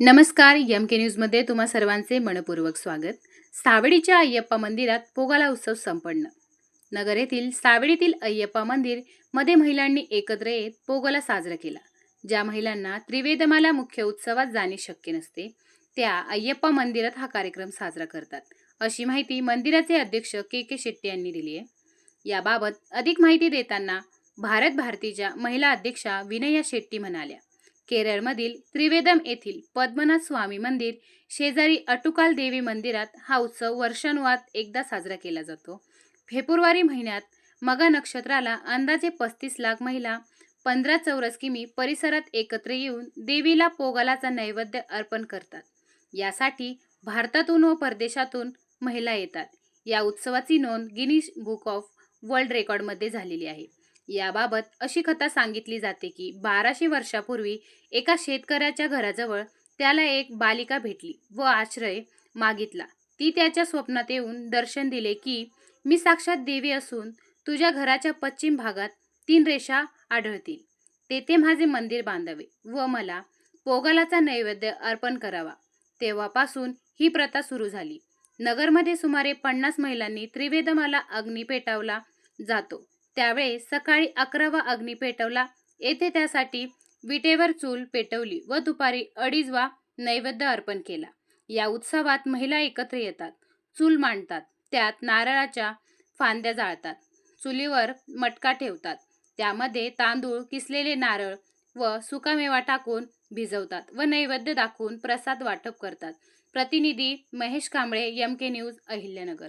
नमस्कार एम के न्यूजमध्ये तुम्हा सर्वांचे मनपूर्वक स्वागत. सावडीच्या अय्यप्पा मंदिरात पोगाला उत्सव संपन्न. नगर येथील सावडीतील अय्यप्पा मंदिरमध्ये महिलांनी एकत्र येत पोगाला साजरा केला. ज्या महिलांना त्रिवेदमाला मुख्य उत्सवात जाणे शक्य नसते त्या अय्यप्पा मंदिरात हा कार्यक्रम साजरा करतात. अशी माहिती मंदिराचे अध्यक्ष के के शेट्टी यांनी दिली आहे. याबाबत अधिक माहिती देताना भारत भारतीच्या महिला अध्यक्षा विनया शेट्टी म्हणाल्या. केरळमधील त्रिवेदम येथील पद्मनाथ स्वामी मंदिर शेजारी अटुकाल देवी मंदिरात हा उत्सव वर्षानुवात एकदा साजरा केला जातो. फेब्रुवारी महिन्यात मगा नक्षत्राला अंदाजे पस्तीस लाख महिला पंधरा चौरस किमी परिसरात एकत्र येऊन देवीला पोगालाचा नैवेद्य अर्पण करतात. यासाठी भारतातून व परदेशातून महिला येतात. या उत्सवाची नोंद गिनीज बुक ऑफ वर्ल्ड रेकॉर्डमध्ये झालेली आहे. याबाबत अशी कथा सांगितली जाते की बाराशे वर्षापूर्वी एका शेतकऱ्याच्या घराजवळ त्याला एक बालिका भेटली व आश्रय मागितला. ती त्याच्या स्वप्नात येऊन दर्शन दिले की मी साक्षात देवी असून तुझ्या घराच्या पश्चिम भागात तीन रेषा आढळतील. तेथे माझे मंदिर बांधावे व मला पोगालाचा नैवेद्य अर्पण करावा तेव्हापासून ही प्रथा सुरू झाली. नगरमध्ये सुमारे पन्नास महिलांनी त्रिवेदमाला अग्नी पेटावला जातो. त्यावेळी सकाळी अकरावा अग्नी पेटवला. येथे त्यासाठी विटेवर चूल पेटवली व दुपारी अडीचवा नैवेद्य अर्पण केला. या उत्सवात महिला एकत्र येतात. चूल मांडतात. त्यात नारळाच्या फांद्या जाळतात. चुलीवर मटका ठेवतात. त्यामध्ये तांदूळ किसलेले नारळ व सुकामेवा टाकून भिजवतात व नैवेद्य दाखवून प्रसाद वाटप करतात. प्रतिनिधी Mahesh Kamble M K news Ahilyanagar.